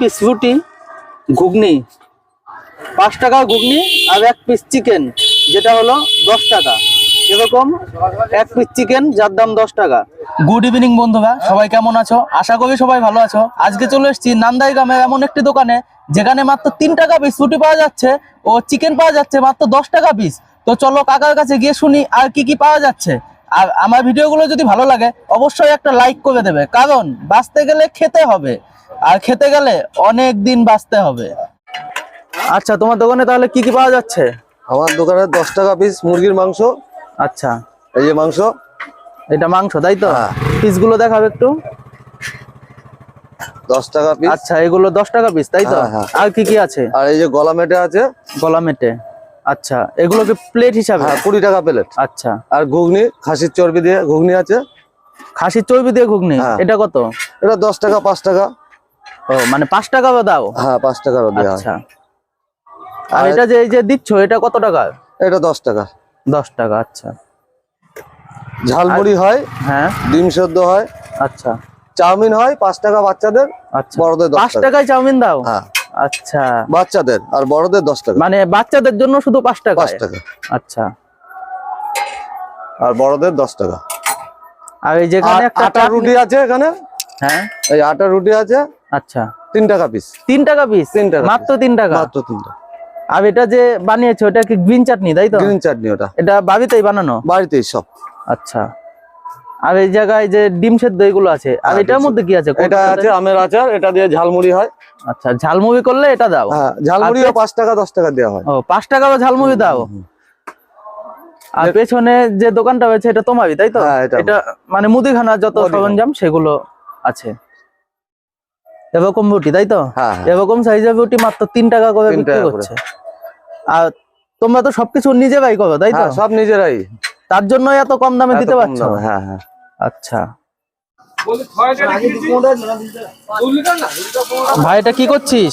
Piece রুটি, ঘুগনি, পাঁচ টাকা ঘুগনি আর এক পিস চিকেন যেটা হলো দশ টাকা। এরকম এক পিস চিকেন যার দাম দশ টাকা। গুড ইভিনিং বন্ধুরা। সবাই কেমন আছো? আশা করি সবাই ভালো আছো। আজকে চলে এসেছি নান্দাই গ্রামের এমন একটি দোকানে, যেখানে মাত্র তিন টাকা পিস রুটি পাওয়া যাচ্ছে ও চিকেন পাওয়া যাচ্ছে মাত্র দশ টাকা পিস তো চলো কাকার কাছে গিয়ে শুনি আর কি কি পাওয়া যাচ্ছে। আর আমার ভিডিওগুলো যদি ভালো লাগে, অবশ্যই একটা লাইক করে দেবে। কারণ বাঁচতে গেলে খেতে হবে। আর খেতে গেলে অনেক দিন বাঁচতে হবে। আচ্ছা তোমার দোকানে তাহলে কি কি পাওয়া যাচ্ছে? আমার দোকানে দশ টাকা পিস মুরগির মাংস। আচ্ছা। এই যে মাংস। এটা মাংস তাই তো? হ্যাঁ। পিসগুলো দেখাবে একটু। দশ টাকা পিস আচ্ছা এগুলো দশ টাকা পিস তাই তো? হ্যাঁ, হ্যাঁ। আর কি কি আছে? আর এই যে গলা মেটে আছে। গলা মেটে। আচ্ছা এগুলো কি প্লেট হিসাবে? হ্যাঁ কুড়ি টাকা প্লেট আচ্ছা। আর ঘুগনি খাসির চর্বি দিয়ে ঘুগনি আছে। খাসির চর্বি দিয়ে ঘুগনি? হ্যাঁ। এটা কত? এটা দশ টাকা পাঁচ টাকা। ও মানে পাঁচ টাকা দাও? হ্যাঁ পাঁচ টাকারও দেওয়া হয়। আচ্ছা। আর এটা যে এই যে দিচ্ছ এটা কত টাকা? এটা দশ টাকা। দশ টাকা আচ্ছা। ঝালমুড়ি হয় হ্যাঁ। ডিম সেদ্ধ হয় আচ্ছা। চাউমিন হয় পাঁচ টাকা বাচ্চাদের আচ্ছা। বড়দের দশ পাঁচ টাকা। টাকায় চাউমিন দাও? হ্যাঁ। আচ্ছা। বাচ্চাদের আর বড়দের দশ টাকা। মানে বাচ্চাদের জন্য শুধু পাঁচ টাকা পাঁচ টাকা। আচ্ছা। আর বড়দের দশ টাকা। আর এই যেখানে একটা আটা রুটি আছে এখানে? হ্যাঁ। এই আটা রুটি আছে আচ্ছা। তিন টাকা পিস তিন টাকা পিস তিন টাকা মাত্র তিন টাকা? মাত্র তিন টাকা। আর এটা যে বানিয়েছো এটা কি গ্রিন চাটনি তাই তো? গ্রিন চাটনি ওটা। এটা বাড়িতেই বানানো? বাড়িতেই সব। আচ্ছা। আর এই জায়গায় যে ডিম সেদ্ধ এগুলো আছে আর হ্যাঁ, এটার মধ্যে কি আছে? এটা আছে আমের আচার এটা দিয়ে ঝালমুড়ি হয়। আচ্ছা ঝালমুড়ি করলে এটা দাও। হ্যাঁ ঝালমুড়িও পাঁচ টাকা দশ টাকা দেওয়া হয়। ও পাঁচ টাকা ঝালমুড়ি দাও। আর পেছনে যে দোকানটা রয়েছে এটা তোমারই তাই তো? হ্যাঁ, এটা মানে মুদিখানার যত মুদিখানা। সরঞ্জাম সেগুলো আছে। এরকম রুটি তাই তো। এরকম সাইজের রুটি মাত্র তিন টাকা করে বিক্রি করছে। আর তোমরা তো সবকিছু নিজেরাই করো তাই তো? হ্যাঁ, সব নিজেরাই। তার জন্য এত কম দামে দিতে পারছ? হ্যাঁ হ্যাঁ। আচ্ছা। ভাই এটা কি করছিস?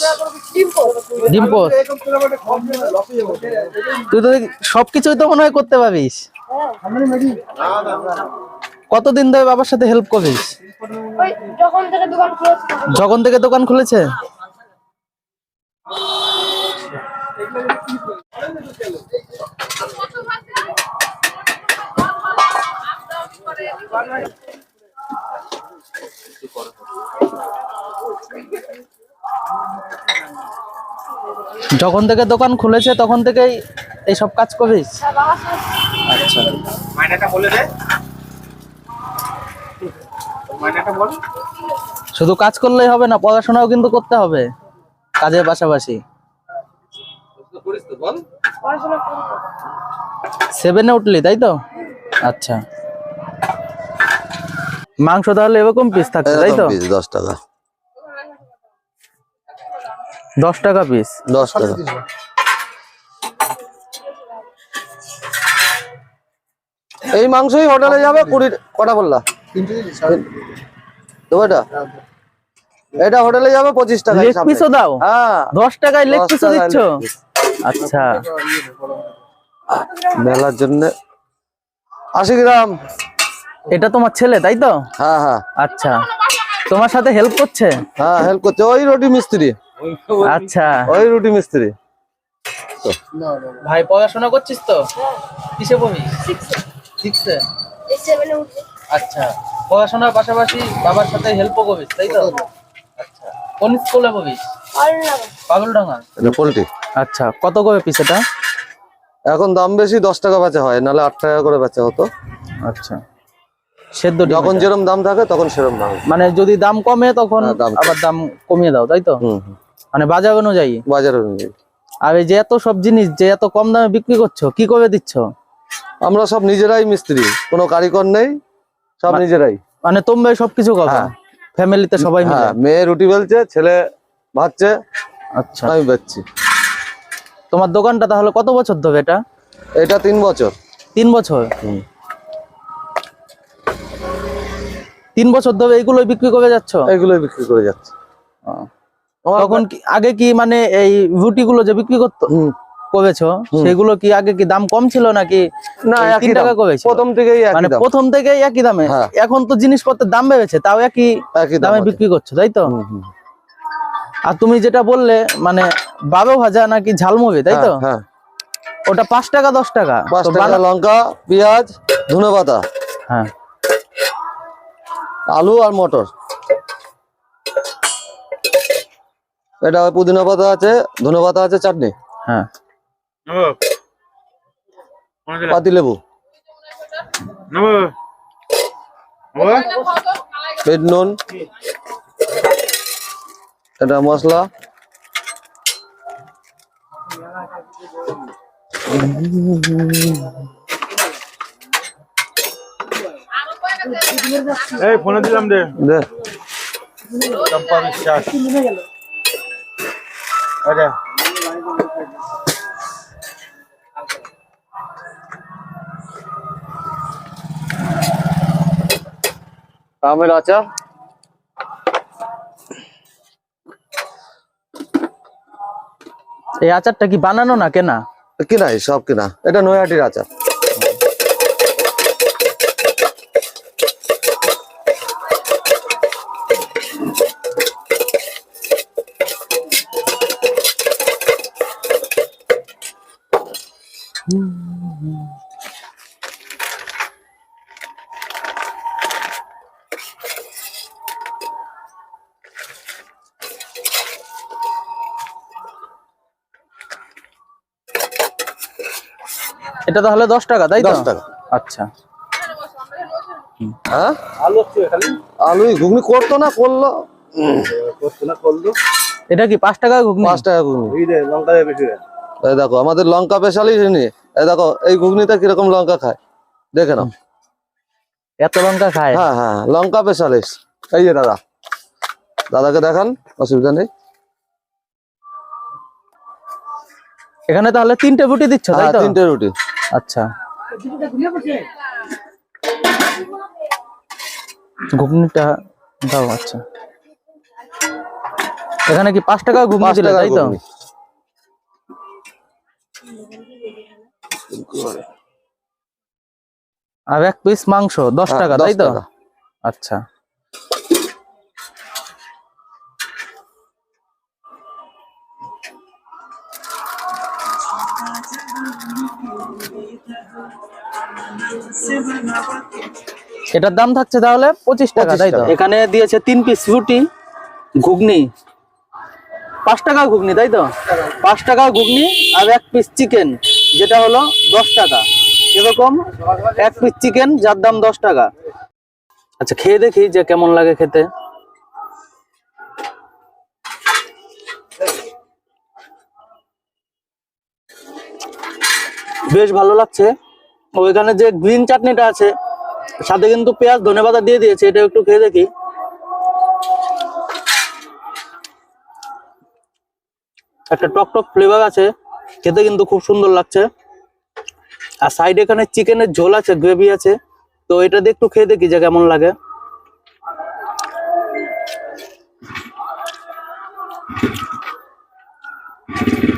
ডিম পোস্ট। তুই তো সবকিছুই তো মনে হয় করতে পারিস। কতদিন ধরে বাবার সাথে হেল্প করিস যখন থেকে দোকান খুলেছে যখন থেকে দোকান খুলেছে? যখন থেকে দোকান খুলেছে তখন থেকেই এইসব কাজ করিস? সাথে আচ্ছা। মাইনাটা বলে দে। শুধু কাজ করলেই হবে না পড়াশোনাও কিন্তু করতে হবে কাজের পাশাপাশি। করিস তো বল। পড়াশোনা করি। তো। সেভেনে উঠলি তাই তো? আচ্ছা। মাংস তাহলে এরকম পিস থাকছে তাই তো? দশ টাকা। দশ টাকা পিস দশ টাকা। এই মাংসই হোটেলে যাবে কুড়ি কটা বললা? দেবো এটা এটা হোটেলে যাবে পঁচিশ টাকা লেগ পিসও দাও? হ্যাও দশ টাকায় লেগ পিসও দিচ্ছ? আচ্ছা। মেলার জন্য। আশি গ্রাম। এটা তোমার ছেলে তাই তো? হ্যাঁ হ্যাঁ। আচ্ছা। তোমার সাথে হেল্প করছে? হ্যাঁ হেল্প করছে। ওই রুটি মিস্ত্রি। আচ্ছা। ওই রুটি মিস্ত্রি। ভাই পড়াশোনা করছিস তো? কিসে পড়িস? সিক্সে আচ্ছা পড়াশোনার পাশাপাশি বাবার সাথে হেল্পও করিস তাই তো? আচ্ছা কোন স্কুলে পড়িস পাগলডাঙ্গা। এটা পোলট্রি। আচ্ছা কত করে পিস এটা? এখন দাম বেশি দশ টাকা বেচা হয় নাহলে আট টাকা করে বেচা হতো। আচ্ছা সেদ্ধ যখন। যেরকম দাম থাকে তখন সেরকম দাম। মানে যদি দাম কমে তখন হ্যাঁ, দাম আবার দাম কমিয়ে দাও তাই তো? হুম হুম। মানে বাজার অনুযায়ী? বাজার অনুযায়ী। আর এই যে এত সব জিনিস যে এত কম দামে বিক্রি করছ কি করে দিচ্ছ? আমরা সব নিজেরাই মিস্ত্রি কোনো কারিগর নেই সব নিজেরাই। মানে তোমরাই সবকিছু করো? হ্যাঁ। ফ্যামিলিতে সবাই মিলে? হ্যাঁ মেয়ে রুটি বেলছে ছেলে ভাজছে আচ্ছা। আমি বেচছি। তোমার দোকানটা তাহলে কত বছর ধরে এটা? এটা তিন বছর। তিন বছর? তিন বছর ধরে এইগুলোই বিক্রি করে যাচ্ছ? এগুলোই বিক্রি করে যাচ্ছে। তখন কি আগে কি মানে এই রুটি গুলো যে বিক্রি করতো? করেছ সেগুলো কি আগে কি দাম কম ছিল নাকি? না একই টাকা দাম। প্রথম থেকেই একই মানে প্রথম থেকেই একই দামে? হ্যাঁ। এখন তো জিনিসপত্রের দাম বেড়েছে তাও একই দামে বিক্রি করছ তাই তো। আর তুমি যেটা বললে মানে বারো ভাজা নাকি ঝালমুড়ি তাই তো? হ্যাঁ, হ্যাঁ। ওটা পাঁচ টাকা দশ টাকা। টাকা লঙ্কা পেঁয়াজ ধনে পাতা। হ্যাঁ। আলু আর মটর। এটা পুদিনা পাতা আছে ধনে পাতা আছে চাটনি। হ্যাঁ। পাতি লেবু। নুন। এটা মশলা। এই ফোনে দিলাম দে। দে। চম্পা বিশ্বাস। আরে আমের আচার। এই আচারটা কি বানানো না কেনা? কিনাই সব কিনা। এটা নৈহাটির আচার। এটা তাহলে দশ টাকা তাই তো? দশ টাকা। আচ্ছা। হ্যাঁ? আলু হচ্ছে খালি আলু ঘুগনি করতো না করল। করতে না করল। এটা কি পাঁচ টাকা ঘুগনি? পাঁচ টাকা ঘুগনি। এই রে লঙ্কা দিয়ে বেশি এই দেখো আমাদের লঙ্কা পেশালি এই দেখো এই ঘুগনিতে কীরকম লঙ্কা খায়? দেখে নাও। এত লঙ্কা খায়? হ্যাঁ হ্যাঁ লঙ্কা পেশালিস্ট এই যে দাদা। দাদাকে দেখান অসুবিধা নেই। এখানে তাহলে তিনটে রুটি দিচ্ছ তাই হ্যাঁ তো? তিনটে রুটি। আচ্ছা। ঘুগনিটা দাও আচ্ছা। এখানে কি পাঁচ টাকা ঘুগনি দিলে তাই তো? আর এক পিস মাংস দশ হ্যাঁ, টাকা তাই তো? আচ্ছা। এটার দাম থাকছে তাহলে পঁচিশ টাকা তাই তো? এখানে দিয়েছে তিন পিস রুটি ঘুগনি। পাঁচ টাকা ঘুগনি তাই তো? পাঁচ টাকা ঘুগনি আর এক পিস চিকেন যেটা হলো দশ টাকা। এরকম এক পিস চিকেন যার দাম দশ টাকা। আচ্ছা খেয়ে দেখি যে কেমন লাগে খেতে। বেশ ভালো লাগছে। ওইখানে যে গ্রিন চাটনিটা আছে, সাথে কিন্তু পেঁয়াজ ধনেপাতা দিয়ে দিয়েছে, এটা একটু খেয়ে দেখি। একটা টক টক ফ্লেভার আছে, খেতে কিন্তু খুব সুন্দর লাগছে। আর সাইড এখানে চিকেনের ঝোল আছে গ্রেভি আছে, তো এটা দিয়ে একটু খেয়ে দেখি যে কেমন লাগে।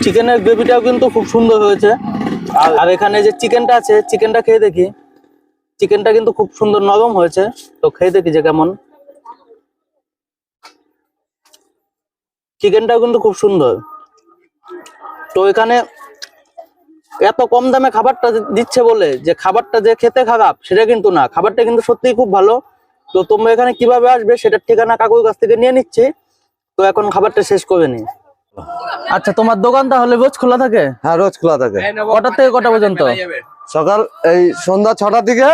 চিকেনের গ্রেভিটাও কিন্তু খুব সুন্দর হয়েছে। আর এখানে যে চিকেনটা আছে চিকেনটা খেয়ে দেখি। চিকেনটা কিন্তু খুব সুন্দর নরম হয়েছে তো খেয়ে দেখি যে কেমন। চিকেনটাও কিন্তু খুব সুন্দর। তো এখানে এত কম দামে খাবারটা দিচ্ছে বলে যে খাবারটা যে খেতে খারাপ সেটা কিন্তু না। খাবারটা কিন্তু সত্যিই খুব ভালো। তো তোমরা এখানে কীভাবে আসবে সেটার ঠিকানা কাকুর কাছ থেকে নিয়ে নিচ্ছি। তো এখন খাবারটা শেষ করে নি। আচ্ছা তোমার দোকান তাহলে রোজ খোলা থাকে? হ্যাঁ রোজ খোলা থাকে। কটা থেকে কটা পর্যন্ত? সকাল এই সন্ধ্যা ছটার দিকে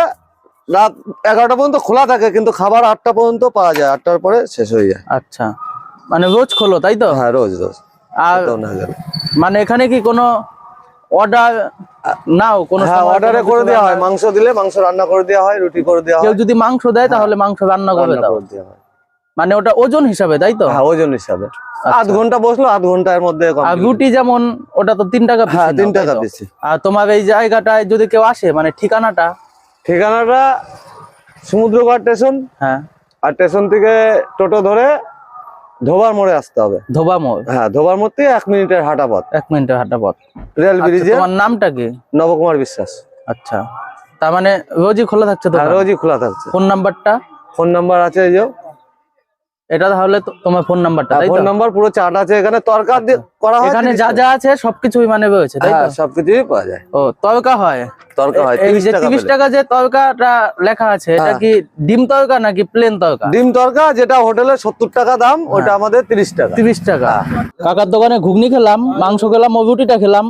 রাত এগারোটা পর্যন্ত খোলা থাকে কিন্তু খাবার আটটা পর্যন্ত পাওয়া যায়। আটটার পরে শেষ হয়ে যায়। আচ্ছা মানে রোজ খোলো তাই তো? হ্যাঁ রোজ রোজ। আর। মানে এখানে কি কোনো অর্ডার নাও? কোনো হ্যাঁ অর্ডারে করে দেওয়া হয়। মাংস দিলে মাংস রান্না করে দেওয়া হয় রুটি করে দেওয়া হয় কেউ হয়। যদি মাংস দেয় তাহলে মাংস রান্না করে রান্না দাও করে দেওয়া হয়। মানে ওটা ওজন হিসাবে তাই তো? হ্যাঁ ওজন হিসাবে। আধ ঘণ্টা বসল আধ ঘণ্টার মধ্যে আর রুটি যেমন ওটা তো তিন টাকা হ্যাঁ তিন টাকা? বেশি আর তোমার এই জায়গাটায় যদি কেউ আসে মানে ঠিকানাটা? ঠিকানাটা সমুদ্রঘাট স্টেশন হ্যাঁ। আর স্টেশন থেকে টোটো ধরে ধোবার মোড়ে আসতে হবে। ধোবা মোড়? হ্যাঁ ধোবার মোড় থেকে এক মিনিটের হাঁটা পথ। এক মিনিটের হাঁটা পথ। রেল আচ্ছা, ব্রিজে তোমার নামটা কি? নবকুমার বিশ্বাস। আচ্ছা। তার মানে রোজই খোলা থাকছে তো হ্যাঁ রোজই খোলা থাকছে। ফোন নাম্বারটা? ফোন নাম্বার আছে এই যে। এটা তাহলে তোমার ফোন নাম্বারটা তাই তো? ফোন নাম্বার পুরো চার্ট আছে এখানে তরকার করা হয় এখানে যা যা আছে সবকিছুই মানে রয়েছে তাই হ্যাঁ তো? সবকিছুই পাওয়া যায়। ও তরকা হয়। তরকা হয় 30 টাকা তিরিশ প্লেট। টাকা যে তরকাটা লেখা আছে এটা হ্যাঁ। কি ডিম তরকা নাকি প্লেন তরকা? ডিম তরকা যেটা হোটেলে সত্তর টাকা দাম হ্যাঁ। ওটা আমাদের তিরিশ টাকা। তিরিশ টাকা। কাকার দোকানে ঘুগনি খেলাম মাংস খেলাম ও রুটিটা খেলাম।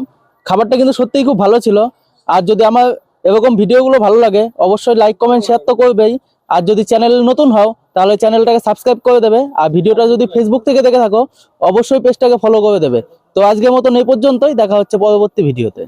খাবারটা কিন্তু সত্যিই খুব ভালো ছিল। আর যদি আমার এরকম ভিডিওগুলো ভালো লাগে অবশ্যই লাইক কমেন্ট শেয়ার তো করবেই। আর যদি চ্যানেল নতুন হও, তাহলে চ্যানেলটাকে সাবস্ক্রাইব করে দেবে, আর ভিডিওটা যদি ফেসবুক থেকে দেখে থাকো, অবশ্যই পেজটাকে ফলো করে দেবে। তো আজকের মতন এই পর্যন্তই, দেখা হচ্ছে পরবর্তী ভিডিওতে